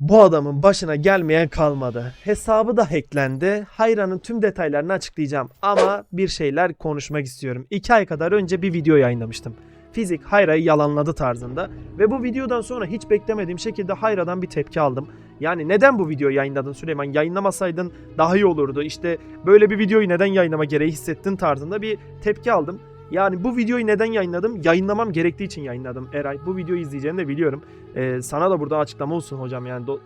Bu adamın başına gelmeyen kalmadı. Hesabı da hacklendi. Hayran'ın tüm detaylarını açıklayacağım. Ama bir şeyler konuşmak istiyorum. 2 ay kadar önce bir video yayınlamıştım. Fizik Hayra'yı yalanladı tarzında. Ve bu videodan sonra hiç beklemediğim şekilde Hayra'dan bir tepki aldım. Yani neden bu videoyu yayınladın Süleyman? Yayınlamasaydın daha iyi olurdu. İşte böyle bir videoyu neden yayınlama gereği hissettin tarzında bir tepki aldım. Yani bu videoyu neden yayınladım? Yayınlamam gerektiği için yayınladım Eray. Bu videoyu izleyeceğini de biliyorum. Ee, sana da burada açıklama olsun hocam yani do-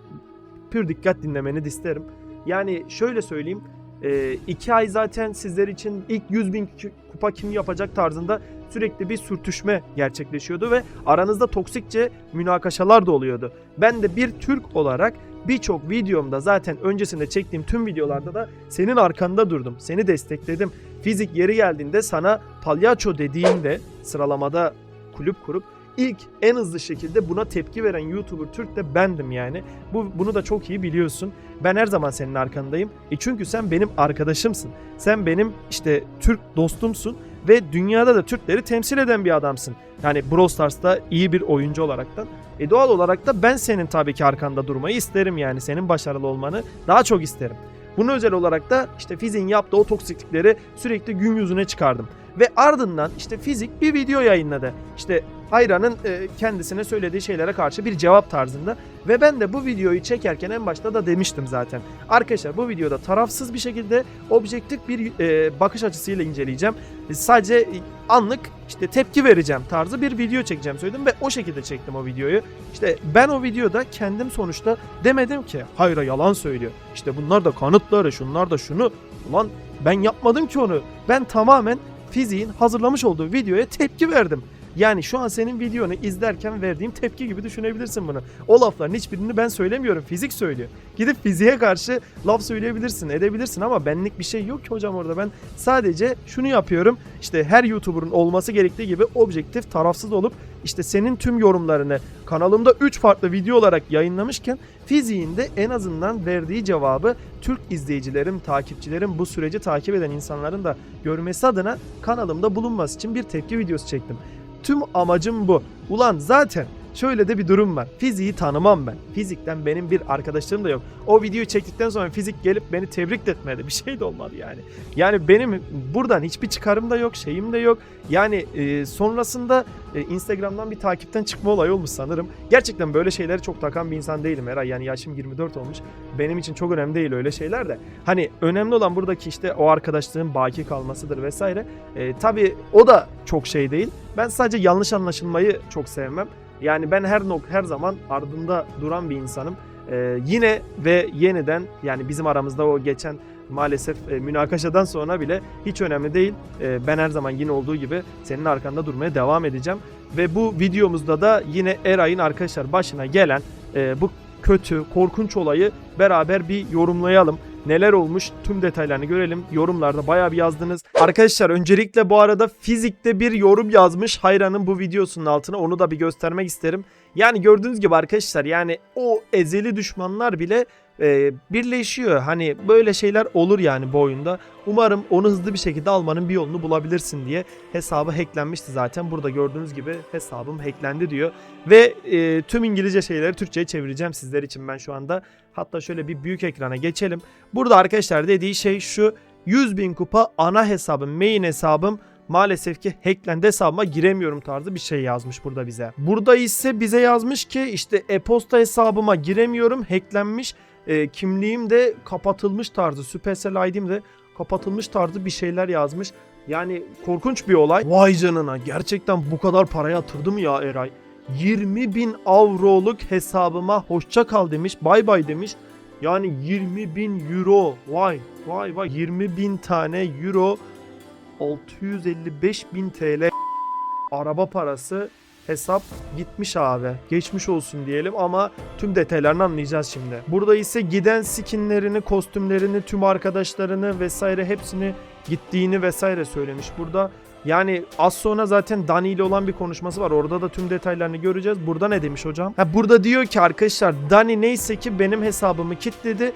pür dikkat dinlemeni de isterim. Yani şöyle söyleyeyim. e, iki ay zaten sizler için ilk 100 bin kupa kim yapacak tarzında sürekli bir sürtüşme gerçekleşiyordu ve aranızda toksikçe münakaşalar da oluyordu. Ben de bir Türk olarak birçok videomda zaten öncesinde çektiğim tüm videolarda da senin arkanda durdum. Seni destekledim. Fizik yeri geldiğinde sana palyaço dediğimde sıralamada kulüp kurup ilk en hızlı şekilde buna tepki veren YouTuber Türk de bendim yani. Bu bunu da çok iyi biliyorsun. Ben her zaman senin arkandayım. E çünkü sen benim arkadaşımsın. Sen benim işte Türk dostumsun ve dünyada da Türkleri temsil eden bir adamsın. Yani Brawl Stars'ta iyi bir oyuncu olaraktan. E doğal olarak da ben senin tabii ki arkanda durmayı isterim yani. Senin başarılı olmanı daha çok isterim. Bunu özel olarak da işte Fizik'in yaptığı o toksiklikleri sürekli gün yüzüne çıkardım. Ve ardından işte Fizik bir video yayınladı. İşte Hayra'nın e, kendisine söylediği şeylere karşı bir cevap tarzında. Ve ben de bu videoyu çekerken en başta da demiştim zaten. Arkadaşlar bu videoda tarafsız bir şekilde objektif bir e, bakış açısıyla inceleyeceğim. E, sadece e, anlık işte tepki vereceğim tarzı bir video çekeceğim söyledim ve o şekilde çektim o videoyu. İşte ben o videoda kendim sonuçta demedim ki Hayra yalan söylüyor. İşte bunlar da kanıtları şunlar da şunu. Ulan ben yapmadım ki onu. Ben tamamen fiziğin hazırlamış olduğu videoya tepki verdim. Yani şu an senin videonu izlerken verdiğim tepki gibi düşünebilirsin bunu. O lafların hiçbirini ben söylemiyorum. Fizik söylüyor. Gidip fiziğe karşı laf söyleyebilirsin, edebilirsin ama benlik bir şey yok ki hocam orada. Ben sadece şunu yapıyorum. İşte her YouTuber'ın olması gerektiği gibi objektif, tarafsız olup işte senin tüm yorumlarını kanalımda 3 farklı video olarak yayınlamışken fiziğin en azından verdiği cevabı Türk izleyicilerim, takipçilerim, bu süreci takip eden insanların da görmesi adına kanalımda bulunması için bir tepki videosu çektim. Tüm amacım bu. Ulan zaten şöyle de bir durum var. Fiziği tanımam ben. Fizikten benim bir arkadaşlarım da yok. O videoyu çektikten sonra fizik gelip beni tebrik de etmedi. Bir şey de olmadı yani. Yani benim buradan hiçbir çıkarım da yok, şeyim de yok. Yani e, sonrasında e, Instagram'dan bir takipten çıkma olayı olmuş sanırım. Gerçekten böyle şeyleri çok takan bir insan değilim Eray. Yani yaşım 24 olmuş. Benim için çok önemli değil öyle şeyler de. Hani önemli olan buradaki işte o arkadaşlığın baki kalmasıdır vesaire. E, tabii o da çok şey değil. Ben sadece yanlış anlaşılmayı çok sevmem. Yani ben her nok her zaman ardında duran bir insanım. Ee, yine ve yeniden yani bizim aramızda o geçen maalesef e, münakaşadan sonra bile hiç önemli değil. Ee, ben her zaman yine olduğu gibi senin arkanda durmaya devam edeceğim. Ve bu videomuzda da yine Eray'ın arkadaşlar başına gelen e, bu kötü, korkunç olayı beraber bir yorumlayalım. Neler olmuş tüm detaylarını görelim. Yorumlarda bayağı bir yazdınız. Arkadaşlar öncelikle bu arada fizikte bir yorum yazmış Hayran'ın bu videosunun altına. Onu da bir göstermek isterim. Yani gördüğünüz gibi arkadaşlar yani o ezeli düşmanlar bile e, birleşiyor. Hani böyle şeyler olur yani bu oyunda. Umarım onu hızlı bir şekilde almanın bir yolunu bulabilirsin diye hesabı hacklenmişti zaten. Burada gördüğünüz gibi hesabım hacklendi diyor. Ve e, tüm İngilizce şeyleri Türkçe'ye çevireceğim sizler için ben şu anda. Hatta şöyle bir büyük ekrana geçelim. Burada arkadaşlar dediği şey şu. 100 bin kupa ana hesabım, main hesabım maalesef ki hacklendi hesabıma giremiyorum tarzı bir şey yazmış burada bize. Burada ise bize yazmış ki işte e-posta hesabıma giremiyorum hacklenmiş. E, kimliğim de kapatılmış tarzı. Supercell ID'm de kapatılmış tarzı bir şeyler yazmış. Yani korkunç bir olay. Vay canına gerçekten bu kadar para yatırdı mı ya Eray? 20 bin avroluk hesabıma hoşça kal demiş. Bay bay demiş. Yani 20 bin euro. Vay vay vay 20 bin tane euro 655 bin TL araba parası hesap gitmiş abi. Geçmiş olsun diyelim ama tüm detaylarını anlayacağız şimdi. Burada ise giden skinlerini, kostümlerini, tüm arkadaşlarını vesaire hepsini gittiğini vesaire söylemiş burada. Yani az sonra zaten Dani ile olan bir konuşması var. Orada da tüm detaylarını göreceğiz. Burada ne demiş hocam? Ha burada diyor ki arkadaşlar Dani neyse ki benim hesabımı kilitledi.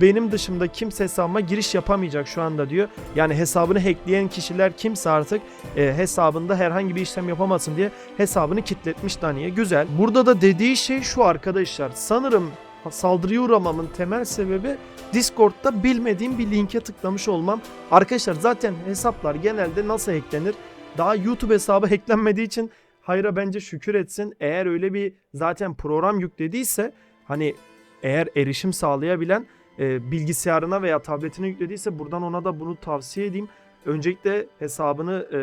Benim dışımda kimse hesabıma giriş yapamayacak şu anda diyor. Yani hesabını hackleyen kişiler kimse artık e, hesabında herhangi bir işlem yapamasın diye hesabını kilitletmiş Dani'ye. Güzel. Burada da dediği şey şu arkadaşlar. Sanırım saldırıya uğramamın temel sebebi Discord'da bilmediğim bir linke tıklamış olmam. Arkadaşlar zaten hesaplar genelde nasıl hacklenir? Daha YouTube hesabı hacklenmediği için hayra bence şükür etsin. Eğer öyle bir zaten program yüklediyse hani eğer erişim sağlayabilen e, bilgisayarına veya tabletine yüklediyse buradan ona da bunu tavsiye edeyim. Öncelikle hesabını e,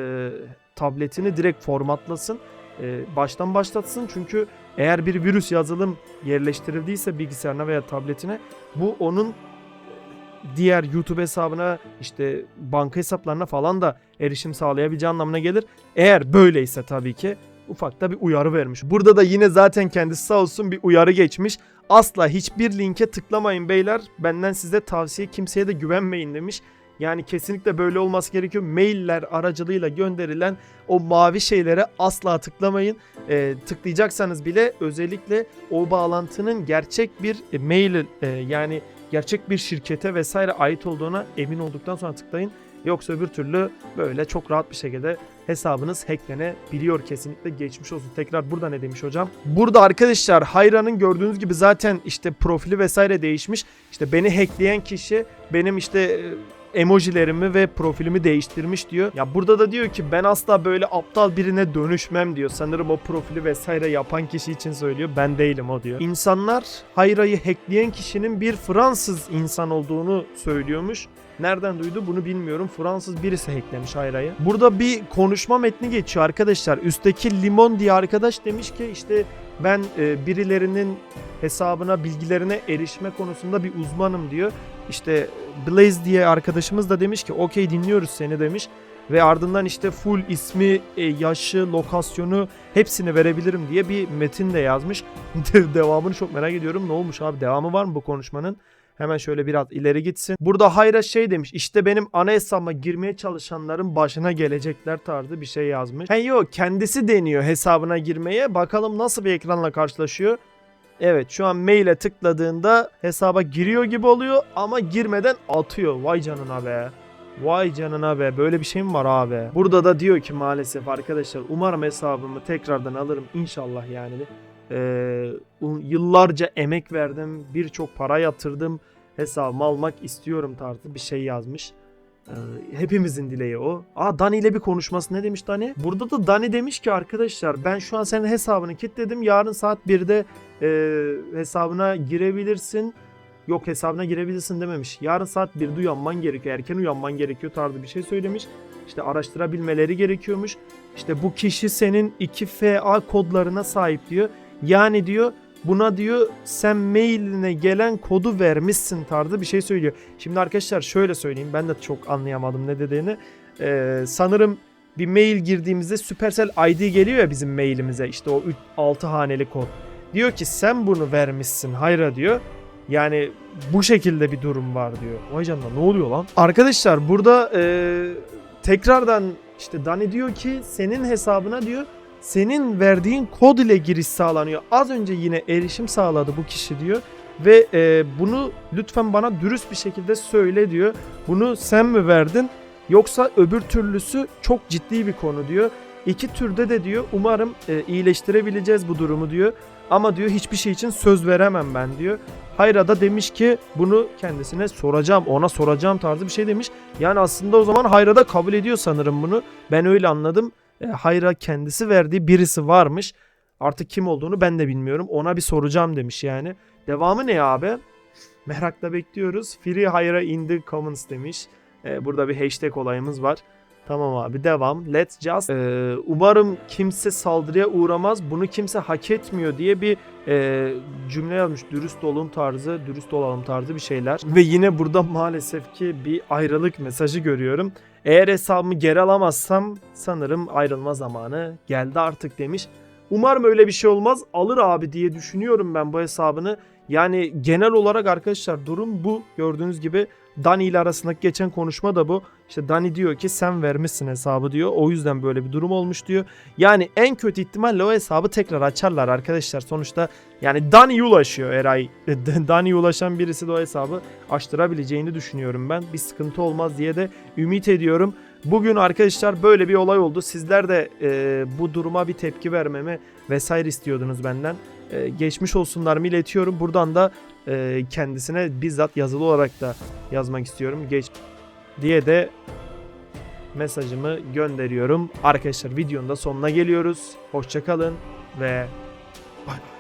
tabletini direkt formatlasın. E, baştan başlatsın çünkü eğer bir virüs yazılım yerleştirildiyse bilgisayarına veya tabletine bu onun diğer YouTube hesabına işte banka hesaplarına falan da erişim sağlayabileceği anlamına gelir. Eğer böyleyse tabii ki ufak da bir uyarı vermiş. Burada da yine zaten kendisi sağ olsun bir uyarı geçmiş. Asla hiçbir linke tıklamayın beyler. Benden size tavsiye kimseye de güvenmeyin demiş. Yani kesinlikle böyle olması gerekiyor. Mailler aracılığıyla gönderilen o mavi şeylere asla tıklamayın. Ee, tıklayacaksanız bile özellikle o bağlantının gerçek bir e, mail e, yani gerçek bir şirkete vesaire ait olduğuna emin olduktan sonra tıklayın. Yoksa öbür türlü böyle çok rahat bir şekilde hesabınız hacklenebiliyor kesinlikle geçmiş olsun. Tekrar burada ne demiş hocam? Burada arkadaşlar Hayra'nın gördüğünüz gibi zaten işte profili vesaire değişmiş. İşte beni hackleyen kişi benim işte e, emojilerimi ve profilimi değiştirmiş diyor. Ya burada da diyor ki ben asla böyle aptal birine dönüşmem diyor. Sanırım o profili vesaire yapan kişi için söylüyor. Ben değilim o diyor. İnsanlar Hayra'yı hackleyen kişinin bir Fransız insan olduğunu söylüyormuş. Nereden duydu bunu bilmiyorum. Fransız birisi hacklemiş Hayra'yı. Burada bir konuşma metni geçiyor arkadaşlar. Üstteki Limon diye arkadaş demiş ki işte ben e, birilerinin hesabına, bilgilerine erişme konusunda bir uzmanım diyor. İşte Blaze diye arkadaşımız da demiş ki okey dinliyoruz seni demiş. Ve ardından işte full ismi, e, yaşı, lokasyonu hepsini verebilirim diye bir metin de yazmış. Devamını çok merak ediyorum. Ne olmuş abi? Devamı var mı bu konuşmanın? Hemen şöyle biraz ileri gitsin. Burada Hayra şey demiş. İşte benim ana hesabıma girmeye çalışanların başına gelecekler tarzı bir şey yazmış. He yok kendisi deniyor hesabına girmeye. Bakalım nasıl bir ekranla karşılaşıyor. Evet şu an maile tıkladığında hesaba giriyor gibi oluyor ama girmeden atıyor. Vay canına be. Vay canına be böyle bir şey mi var abi? Burada da diyor ki maalesef arkadaşlar umarım hesabımı tekrardan alırım inşallah yani. Ee, yıllarca emek verdim birçok para yatırdım hesabımı almak istiyorum tarzı bir şey yazmış. Ee, hepimizin dileği o. Aa Dani ile bir konuşması ne demiş Dani? Burada da Dani demiş ki arkadaşlar ben şu an senin hesabını kilitledim yarın saat 1'de e, hesabına girebilirsin. Yok hesabına girebilirsin dememiş. Yarın saat 1'de uyanman gerekiyor. Erken uyanman gerekiyor tarzı bir şey söylemiş. İşte araştırabilmeleri gerekiyormuş. İşte bu kişi senin 2FA kodlarına sahip diyor. Yani diyor buna diyor sen mailine gelen kodu vermişsin tarzı bir şey söylüyor. Şimdi arkadaşlar şöyle söyleyeyim ben de çok anlayamadım ne dediğini. Ee, sanırım bir mail girdiğimizde Supercell ID geliyor ya bizim mailimize işte o 6 haneli kod. Diyor ki sen bunu vermişsin hayra diyor. Yani bu şekilde bir durum var diyor. Vay canına ne oluyor lan? Arkadaşlar burada e, tekrardan işte Dani diyor ki senin hesabına diyor senin verdiğin kod ile giriş sağlanıyor. Az önce yine erişim sağladı bu kişi diyor. Ve e, bunu lütfen bana dürüst bir şekilde söyle diyor. Bunu sen mi verdin yoksa öbür türlüsü çok ciddi bir konu diyor. İki türde de diyor umarım e, iyileştirebileceğiz bu durumu diyor. Ama diyor hiçbir şey için söz veremem ben diyor. Hayra da demiş ki bunu kendisine soracağım ona soracağım tarzı bir şey demiş. Yani aslında o zaman Hayra da kabul ediyor sanırım bunu. Ben öyle anladım. E, Hayra kendisi verdiği birisi varmış. Artık kim olduğunu ben de bilmiyorum. Ona bir soracağım demiş yani. Devamı ne abi? Merakla bekliyoruz. Free Hayra in the comments demiş. E, burada bir hashtag olayımız var. Tamam abi devam. Let's just. Ee, umarım kimse saldırıya uğramaz. Bunu kimse hak etmiyor diye bir e, cümle yazmış. Dürüst olun tarzı, dürüst olalım tarzı bir şeyler. Ve yine burada maalesef ki bir ayrılık mesajı görüyorum. Eğer hesabımı geri alamazsam sanırım ayrılma zamanı geldi artık demiş. Umarım öyle bir şey olmaz. Alır abi diye düşünüyorum ben bu hesabını. Yani genel olarak arkadaşlar durum bu. Gördüğünüz gibi Dani ile arasındaki geçen konuşma da bu. İşte Dani diyor ki sen vermişsin hesabı diyor. O yüzden böyle bir durum olmuş diyor. Yani en kötü ihtimalle o hesabı tekrar açarlar arkadaşlar. Sonuçta yani Dani'ye ulaşıyor Eray. Dani'ye ulaşan birisi de o hesabı açtırabileceğini düşünüyorum ben. Bir sıkıntı olmaz diye de ümit ediyorum. Bugün arkadaşlar böyle bir olay oldu. Sizler de e, bu duruma bir tepki vermemi vesaire istiyordunuz benden. e, geçmiş olsunlarımı iletiyorum. Buradan da e, kendisine bizzat yazılı olarak da yazmak istiyorum. Geç diye de mesajımı gönderiyorum. Arkadaşlar videonun da sonuna geliyoruz. Hoşçakalın ve bay bay.